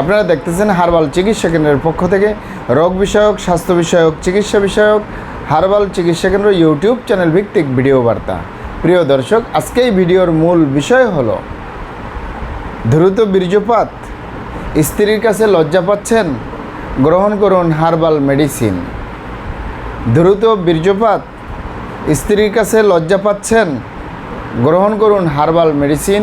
আপনারা দেখতেছেন হারবাল চিকিৎসা কেন্দ্রের পক্ষ থেকে রোগ বিষয়ক, স্বাস্থ্য বিষয়ক, চিকিৎসা বিষয়ক, হারবাল চিকিৎসা কেন্দ্র ইউটিউব চ্যানেল ভিত্তিক ভিডিও বার্তা। প্রিয় দর্শক, আজকে এই ভিডিওর মূল বিষয় হল, দ্রুত বীর্যপাত, স্ত্রীর কাছে লজ্জা পাচ্ছেন, গ্রহণ করুন হার্বাল মেডিসিন। দ্রুত বীর্যপাত, স্ত্রীর কাছে লজ্জা পাচ্ছেন, গ্রহণ করুন হারবাল মেডিসিন।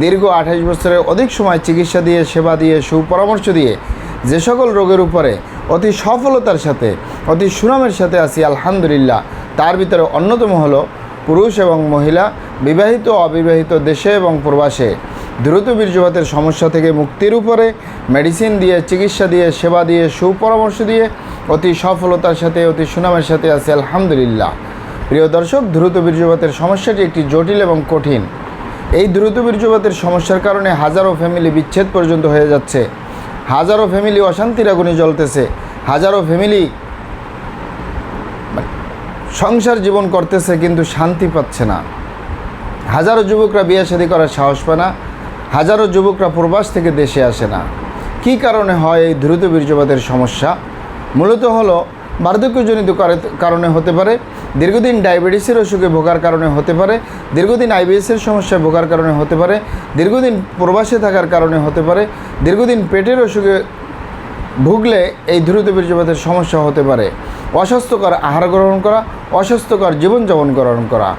দীর্ঘ আঠাশ বছরের অধিক সময় চিকিৎসা দিয়ে, সেবা দিয়ে, সুপরামর্শ দিয়ে যে সকল রোগের উপরে অতি সফলতার সাথে, অতি সুনামের সাথে আছি, আলহামদুলিল্লাহ। তার ভিতরে অন্যতম হলো পুরুষ এবং মহিলা, বিবাহিত অবিবাহিত দেশে এবং প্রবাসে। দ্রুত বীর্যপাতের সমস্যা থেকে মুক্তির উপরে মেডিসিন দিয়ে, চিকিৎসা দিয়ে, সেবা দিয়ে, সুপরামর্শ দিয়ে অতি সফলতার সাথে, অতি সুনামের সাথে আছে, আলহামদুলিল্লাহ। প্রিয় দর্শক, দ্রুত বীর্যপাতের সমস্যাটি একটি জটিল এবং কঠিন। এই দ্রুত বীর্যপাতের সমস্যার কারণে হাজারো ফ্যামিলি বিচ্ছেদ পর্যন্ত হয়ে যাচ্ছে। হাজারো ফ্যামিলি অশান্তির আগুনে জ্বলতেছে। হাজারো ফ্যামিলি সংসার জীবন করতেছে কিন্তু শান্তি পাচ্ছে না। হাজারো যুবকরা বিয়ে শাদী করার সাহস পায় না। হাজারো যুবকরা প্রবাস থেকে দেশে আসে না। কি কারণে হয় এই দ্রুত বীর্যপাতের সমস্যা? মূলত হলো বার্ধক্যজনিত কারণে হতে পারে। দীর্ঘদিন ডায়াবেটিসের অসুখে ভোগার কারণে হতে পারে, দীর্ঘদিন আইবিএসের সমস্যায় ভোগার কারণে হতে পারে, দীর্ঘদিন প্রবাসে থাকার কারণে হতে পারে, দীর্ঘদিন পেটের অসুখে ভুগলে এই দ্রুত বীর্যপাতের সমস্যা হতে পারে। অস্বাস্থ্যকর আহার গ্রহণ করা, অস্বাস্থ্যকর জীবনযাপন গ্রহণ করা।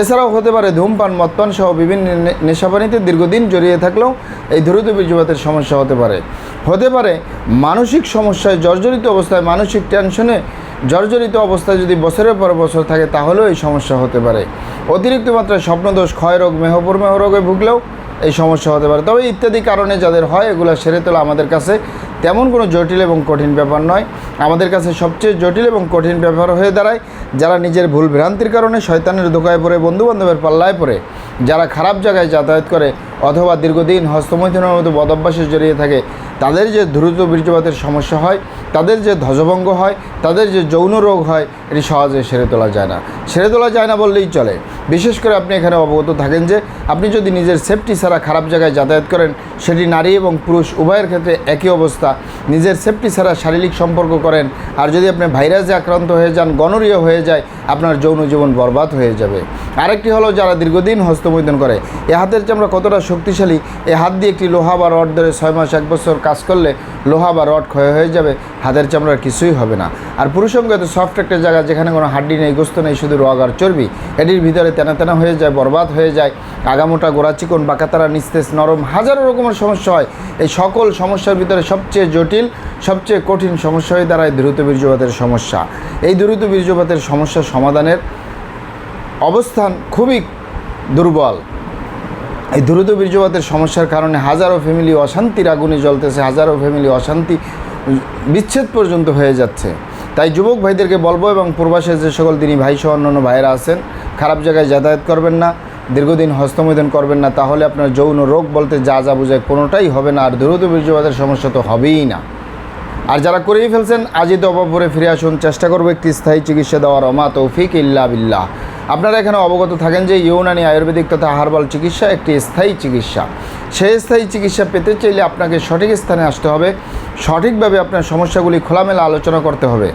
এছাড়াও হতে পারে ধূমপান, মদপান সহ বিভিন্ন নেশাপানিতে দীর্ঘদিন জড়িয়ে থাকলেও এই দ্রুত বীর্যপাতের সমস্যা হতে পারে। হতে পারে মানসিক সমস্যায় জর্জরিত অবস্থায় মানসিক টেনশনে জর্জরিত অবস্থায় যদি বছরের পর বছর থাকে, তাহলেও এই সমস্যা হতে পারে। অতিরিক্ত মাত্রায় স্বপ্নদোষ, ক্ষয়রোগ মেহপরমেহ রোগে ভুগলেও এই সমস্যা হতে পারে। তবে ইত্যাদি কারণে যাদের হয়, এগুলো সেরে তোলা আমাদের কাছে তেমন কোনো জটিল এবং কঠিন ব্যাপার নয়। আমাদের কাছে সবচেয়ে জটিল এবং কঠিন ব্যাপার হয়ে দাঁড়ায় যারা নিজের ভুল ভ্রান্তির কারণে শয়তানের ধোকায় পড়ে, বন্ধুবান্ধবের পাল্লায় পড়ে, যারা খারাপ জায়গায় যাতায়াত করে অথবা দীর্ঘদিন হস্তমৈথুনের মতো বদভ্যাসে জড়িয়ে থাকে, তাদের যে দ্রুত বীর্যপাতের সমস্যা হয় তাদের যে ধ্বজভঙ্গ হয়, তাদের যে যৌন রোগ হয়, এটি সহজে সেরে তোলা যায় না। সেরে তোলা যায় না বললেই চলে। বিশেষ করে আপনি এখানে অবগত থাকেন যে, আপনি যদি নিজের সেফটি ছাড়া খারাপ জায়গায় যাতায়াত করেন, সেটি নারী এবং পুরুষ উভয়ের ক্ষেত্রে একই অবস্থা। নিজের সেফটি ছাড়া শারীরিক সম্পর্ক করেন, আর যদি আপনি ভাইরাসে আক্রান্ত হয়ে যান, গণরীয় হয়ে যায়, আপনার যৌন জীবন বরবাদ হয়ে যাবে। আরেকটি হলো যারা দীর্ঘদিন হস্তমৈদন করে, এ হাতের চামড়া কতটা শক্তিশালী, এ হাত দিয়ে একটি লোহা বা রড ধরে ছয় মাস, এক বছর কাজ করলে লোহা বা রড ক্ষয় হয়ে যাবে। হাতের চামড়ার কিছুই হবে না। আর পুরুষঙ্গ এত সফট একটা জায়গা যেখানে কোনো হাড্ডি নেই, গোস্ত নেই, শুধু রগ আর চর্বি। এটির ভিতরে তেনা তেনা হয়ে যায়, বরবাদ হয়ে যায়। আগামোটা গোড়া চিকন বাঁকাতারা নিস্তেজ, নরম, হাজারো রকমের সমস্যা হয়। এই সকল সমস্যার ভিতরে সবচেয়ে জটিল, সবচেয়ে কঠিন সমস্যা হয়ে দাঁড়ায় দ্রুত বীর্যপাতের সমস্যা। এই দ্রুত বীর্যপাতের সমস্যা সমাধানের অবস্থান খুবই দুর্বল। এই দ্রুত বীর্যপাতের সমস্যার কারণে হাজারো ফ্যামিলি অশান্তির আগুনে জ্বলতেছে, হাজারো ফ্যামিলি অশান্তি বিচ্ছেদ পর্যন্ত হয়ে যাচ্ছে। তাই যুবক ভাইদেরকে বলব এবং প্রবাসে যে সকল তিনি ভাইসহ অন্যান্য ভাইয়েরা আছেন, খারাপ জায়গায় যাতায়াত করবেন না, দীর্ঘদিন হস্তমৈদন করবেন না, তাহলে আপনার যৌন রোগ বলতে যা যা বোঝায় কোনোটাই হবে না, আর দ্রুত বীর্যপাতের সমস্যা তো হবেই না। আর যারা করেই ফেলছেন আজই তো অপরে ফিরে আসুন। চেষ্টা করব একটি স্থায়ী চিকিৎসা দেওয়ার অমা তৌফিক ইল্লা বিল্লাহ। আপনারা এখানে অবগত থাকেন যে ইউনানি আয়ুর্বেদিক তথা হার্বাল চিকিৎসা একটি স্থায়ী চিকিৎসা। সেই স্থায়ী চিকিৎসা পেতে চাইলে আপনাকে সঠিক স্থানে আসতে হবে। সঠিকভাবে আপনার সমস্যাগুলি খোলামেলা আলোচনা করতে হবে।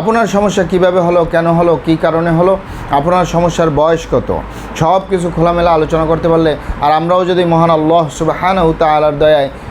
আপনার সমস্যা কীভাবে হলো, কেন হলো, কি কারণে হলো, আপনার সমস্যার বয়স কত সব কিছু খোলামেলা আলোচনা করতে পারলে। আর আমরাও যদি মহান আল্লাহ সুবাহানাহু তাআলার দয়ায়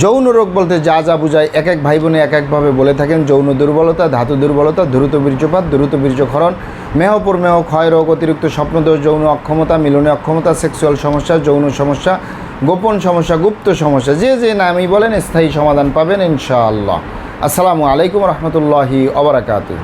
যৌন রোগ বলতে যা যা বোঝায়, এক এক ভাই বোনে এক একভাবে বলে থাকেন। যৌন দুর্বলতা, ধাতু দুর্বলতা, দ্রুত বীর্যপাত, দ্রুত বীর্যক্ষরণ মেহপুর মেহ, ক্ষয় রোগ, অতিরিক্ত স্বপ্নদোষ যৌন অক্ষমতা, মিলনে অক্ষমতা সেক্সুয়াল সমস্যা, যৌন সমস্যা, গোপন সমস্যা, গুপ্ত সমস্যা, যে যে নামই বলেন, স্থায়ী সমাধান পাবেন ইনশাআল্লাহ। আসসালামু আলাইকুম রহমতুল্লাহি অবরাকাতু